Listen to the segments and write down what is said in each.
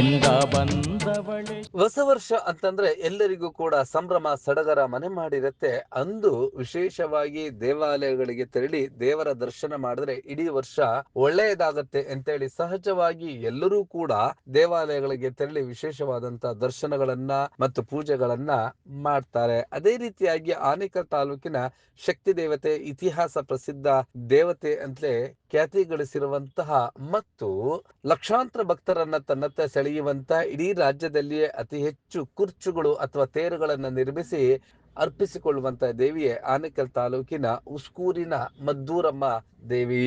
ಬಂದವಳೆ. ಹೊಸ ವರ್ಷ ಅಂತಂದ್ರೆ ಎಲ್ಲರಿಗೂ ಕೂಡ ಸಂಭ್ರಮ, ಸಡಗರ ಮನೆ ಮಾಡಿರತ್ತೆ. ಅಂದು ವಿಶೇಷವಾಗಿ ದೇವಾಲಯಗಳಿಗೆ ತೆರಳಿ ದೇವರ ದರ್ಶನ ಮಾಡಿದ್ರೆ ಇಡೀ ವರ್ಷ ಒಳ್ಳೆಯದಾಗತ್ತೆ ಅಂತೇಳಿ ಸಹಜವಾಗಿ ಎಲ್ಲರೂ ಕೂಡ ದೇವಾಲಯಗಳಿಗೆ ತೆರಳಿ ವಿಶೇಷವಾದಂತಹ ದರ್ಶನಗಳನ್ನ ಮತ್ತು ಪೂಜೆಗಳನ್ನ ಮಾಡ್ತಾರೆ. ಅದೇ ರೀತಿಯಾಗಿ ಆನೇಕಲ್ ತಾಲೂಕಿನ ಶಕ್ತಿ ದೇವತೆ, ಇತಿಹಾಸ ಪ್ರಸಿದ್ಧ ದೇವತೆ ಅಂತಲೇ ಖ್ಯಾತಿ ಗಳಿಸಿರುವಂತಹ ಮತ್ತು ಲಕ್ಷಾಂತರ ಭಕ್ತರನ್ನ ತನ್ನತ್ತ ಸೆಳೆಯುವಂತಹ ಇಡೀ ರಾಜ್ಯದಲ್ಲಿಯೇ ಅತಿ ಹೆಚ್ಚು ಕುರ್ಚುಗಳು ಅಥವಾ ತೇರುಗಳನ್ನ ನಿರ್ಮಿಸಿ ಅರ್ಪಿಸಿಕೊಳ್ಳುವಂತಹ ದೇವಿಯೇ ಆನೇಕಲ್ ತಾಲೂಕಿನ ಉಸ್ಕೂರಿನ ಮದ್ದೂರಮ್ಮ ದೇವಿ.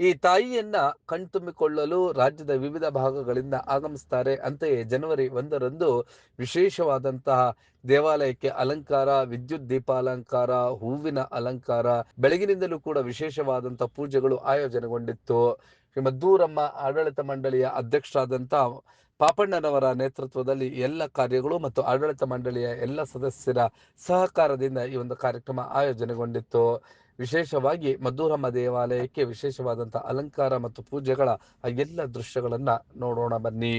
ಈ ತಾಯಿಯನ್ನ ಕಣ್ತುಂಬಿಕೊಳ್ಳಲು ರಾಜ್ಯದ ವಿವಿಧ ಭಾಗಗಳಿಂದ ಆಗಮಿಸ್ತಾರೆ ಅಂತೆಯೇ ಜನವರಿ ಒಂದರಂದು ವಿಶೇಷವಾದಂತಹ ದೇವಾಲಯಕ್ಕೆ ಅಲಂಕಾರ, ವಿದ್ಯುತ್ ದೀಪಾಲಂಕಾರ, ಹೂವಿನ ಅಲಂಕಾರ, ಬೆಳಗಿನಿಂದಲೂ ಕೂಡ ವಿಶೇಷವಾದಂತಹ ಪೂಜೆಗಳು ಆಯೋಜನೆಗೊಂಡಿತ್ತು. ಮದ್ದೂರಮ್ಮ ಆಡಳಿತ ಮಂಡಳಿಯ ಅಧ್ಯಕ್ಷರಾದಂತ ಪಾಪಣ್ಣನವರ ನೇತೃತ್ವದಲ್ಲಿ ಎಲ್ಲ ಕಾರ್ಯಗಳು ಮತ್ತು ಆಡಳಿತ ಮಂಡಳಿಯ ಎಲ್ಲ ಸದಸ್ಯರ ಸಹಕಾರದಿಂದ ಈ ಒಂದು ಕಾರ್ಯಕ್ರಮ ಆಯೋಜನೆಗೊಂಡಿತ್ತು. ವಿಶೇಷವಾಗಿ ಮಧುರಮ್ಮ ದೇವಾಲಯಕ್ಕೆ ವಿಶೇಷವಾದಂತಹ ಅಲಂಕಾರ ಮತ್ತು ಪೂಜೆಗಳ ಎಲ್ಲ ದೃಶ್ಯಗಳನ್ನ ನೋಡೋಣ ಬನ್ನಿ.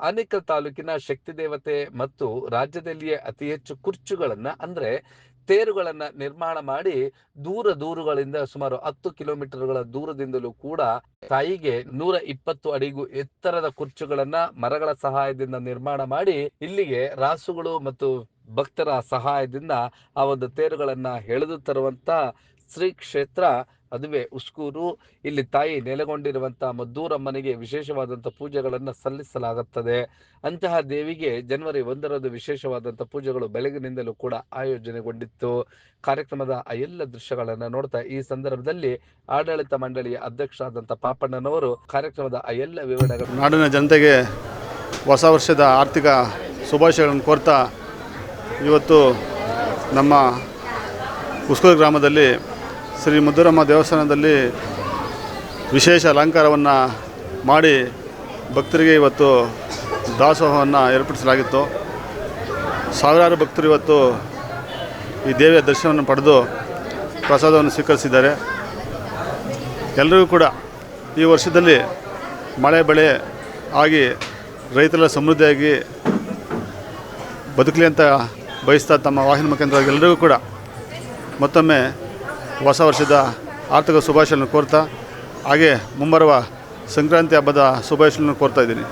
ಆನೇಕಲ್ ತಾಲೂಕಿನ ಶಕ್ತಿ ದೇವತೆ ಮತ್ತು ರಾಜ್ಯದಲ್ಲಿಯೇ ಅತಿ ಹೆಚ್ಚು ಕುರ್ಚುಗಳನ್ನ ಅಂದ್ರೆ ತೇರುಗಳನ್ನ ನಿರ್ಮಾಣ ಮಾಡಿ ದೂರ ದೂರುಗಳಿಂದ ಸುಮಾರು ಹತ್ತು ಕಿಲೋಮೀಟರ್ಗಳ ದೂರದಿಂದಲೂ ಕೂಡ ತಾಯಿಗೆ ನೂರ ಇಪ್ಪತ್ತು ಅಡಿಗೂ ಎತ್ತರದ ಕುರ್ಚುಗಳನ್ನ ಮರಗಳ ಸಹಾಯದಿಂದ ನಿರ್ಮಾಣ ಮಾಡಿ ಇಲ್ಲಿಗೆ ರಾಸುಗಳು ಮತ್ತು ಭಕ್ತರ ಸಹಾಯದಿಂದ ಆ ಒಂದು ತೇರುಗಳನ್ನ ಎಳೆದು ತರುವಂತ ಶ್ರೀ ಕ್ಷೇತ್ರ ಅದುವೇ ಉಸ್ಕೂರು, ಇಲ್ಲಿ ತಾಯಿ ನೆಲೆಗೊಂಡಿರುವಂತಹ ಮದ್ದೂರಮ್ಮನಿಗೆ ವಿಶೇಷವಾದಂತಹ ಪೂಜೆಗಳನ್ನು ಸಲ್ಲಿಸಲಾಗುತ್ತದೆ. ಅಂತಹ ದೇವಿಗೆ ಜನವರಿ ಒಂದರಂದು ವಿಶೇಷವಾದಂತಹ ಪೂಜೆಗಳು ಬೆಳಗಿನಿಂದಲೂ ಕೂಡ ಆಯೋಜನೆಗೊಂಡಿತ್ತು. ಕಾರ್ಯಕ್ರಮದ ಆ ಎಲ್ಲ ದೃಶ್ಯಗಳನ್ನು ನೋಡ್ತಾ ಈ ಸಂದರ್ಭದಲ್ಲಿ ಆಡಳಿತ ಮಂಡಳಿಯ ಅಧ್ಯಕ್ಷರಾದಂತ ಪಾಪಣ್ಣನವರು ಕಾರ್ಯಕ್ರಮದ ಆ ಎಲ್ಲ ವಿವರಣೆಗಳು ನಾಡಿನ ಜನತೆಗೆ ಹೊಸ ವರ್ಷದ ಆರ್ಥಿಕ ಶುಭಾಶಯಗಳನ್ನು ಕೋರ್ತಾ ಇವತ್ತು ನಮ್ಮ ಉಸ್ಕೂರು ಗ್ರಾಮದಲ್ಲಿ ಶ್ರೀ ಮುದ್ದುರಮ್ಮ ದೇವಸ್ಥಾನದಲ್ಲಿ ವಿಶೇಷ ಅಲಂಕಾರವನ್ನು ಮಾಡಿ ಭಕ್ತರಿಗೆ ಇವತ್ತು ದಾಸೋಹವನ್ನು ಏರ್ಪಡಿಸಲಾಗಿತ್ತು. ಸಾವಿರಾರು ಭಕ್ತರು ಇವತ್ತು ಈ ದೇವಿಯ ದರ್ಶನವನ್ನು ಪಡೆದು ಪ್ರಸಾದವನ್ನು ಸ್ವೀಕರಿಸಿದ್ದಾರೆ. ಎಲ್ಲರಿಗೂ ಕೂಡ ಈ ವರ್ಷದಲ್ಲಿ ಮಳೆ ಬೆಳೆ ಆಗಿ ರೈತರ ಸಮೃದ್ಧಿಯಾಗಿ ಬದುಕಲಿ ಅಂತ ಬಯಸ್ತಾ ತಮ್ಮ ವಾಹಿನಿ ಮುಖಾಂತರ ಎಲ್ಲರಿಗೂ ಕೂಡ ಮತ್ತೊಮ್ಮೆ ಹೊಸ ವರ್ಷದ ಆರ್ಥಿಕ ಶುಭಾಶಯಗಳನ್ನು ಕೋರ್ತಾ, ಹಾಗೆ ಮುಂಬರುವ ಸಂಕ್ರಾಂತಿ ಹಬ್ಬದ ಶುಭಾಶಯಗಳನ್ನು ಕೋರ್ತಾ ಇದ್ದೀನಿ.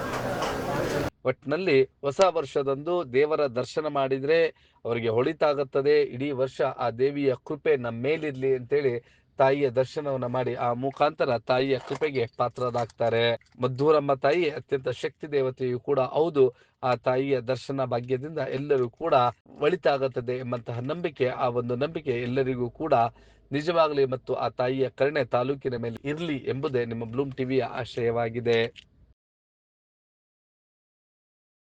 ಒಟ್ಟಿನಲ್ಲಿ ಹೊಸ ವರ್ಷದಂದು ದೇವರ ದರ್ಶನ ಮಾಡಿದರೆ ಅವರಿಗೆ ಹೊಳಿತಾಗುತ್ತದೆ. ಇಡೀ ವರ್ಷ ಆ ದೇವಿಯ ಕೃಪೆ ನಮ್ಮ ಮೇಲಿರಲಿ ಅಂತೇಳಿ ತಾಯಿಯ ದರ್ಶನವನ್ನ ಮಾಡಿ ಆ ಮುಖಾಂತರ ತಾಯಿಯ ಕೃಪೆಗೆ ಪಾತ್ರರಾಗ್ತಾರೆ. ಮದ್ದೂರಮ್ಮ ತಾಯಿ ಅತ್ಯಂತ ಶಕ್ತಿ ದೇವತೆಯು ಕೂಡ ಹೌದು. ಆ ತಾಯಿಯ ದರ್ಶನ ಭಾಗ್ಯದಿಂದ ಎಲ್ಲರೂ ಕೂಡ ಒಳಿತಾಗುತ್ತದೆ ಎಂಬಂತಹ ನಂಬಿಕೆ, ಆ ಒಂದು ನಂಬಿಕೆ ಎಲ್ಲರಿಗೂ ಕೂಡ ನಿಜವಾಗಲಿ ಮತ್ತು ಆ ತಾಯಿಯ ಕರುಣೆ ತಾಲೂಕಿನ ಮೇಲೆ ಇರಲಿ ಎಂಬುದೇ ನಿಮ್ಮ ಬ್ಲೂಮ್ ಟಿವಿಯ ಆಶಯವಾಗಿದೆ.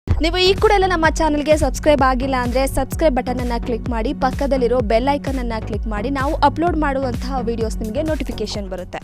ನೀವು ಈ ಕೂಡ ಎಲ್ಲ ನಮ್ಮ ಚಾನಲ್ಗೆ ಸಬ್ಸ್ಕ್ರೈಬ್ ಆಗಿಲ್ಲ ಅಂದರೆ ಸಬ್ಸ್ಕ್ರೈಬ್ ಬಟನನ್ನು ಕ್ಲಿಕ್ ಮಾಡಿ, ಪಕ್ಕದಲ್ಲಿರೋ ಬೆಲ್ ಐಕನನ್ನು ಕ್ಲಿಕ್ ಮಾಡಿ, ನಾವು ಅಪ್ಲೋಡ್ ಮಾಡುವಂತಹ ವಿಡಿಯೋಸ್ ನಿಮಗೆ ನೋಟಿಫಿಕೇಶನ್ ಬರುತ್ತೆ.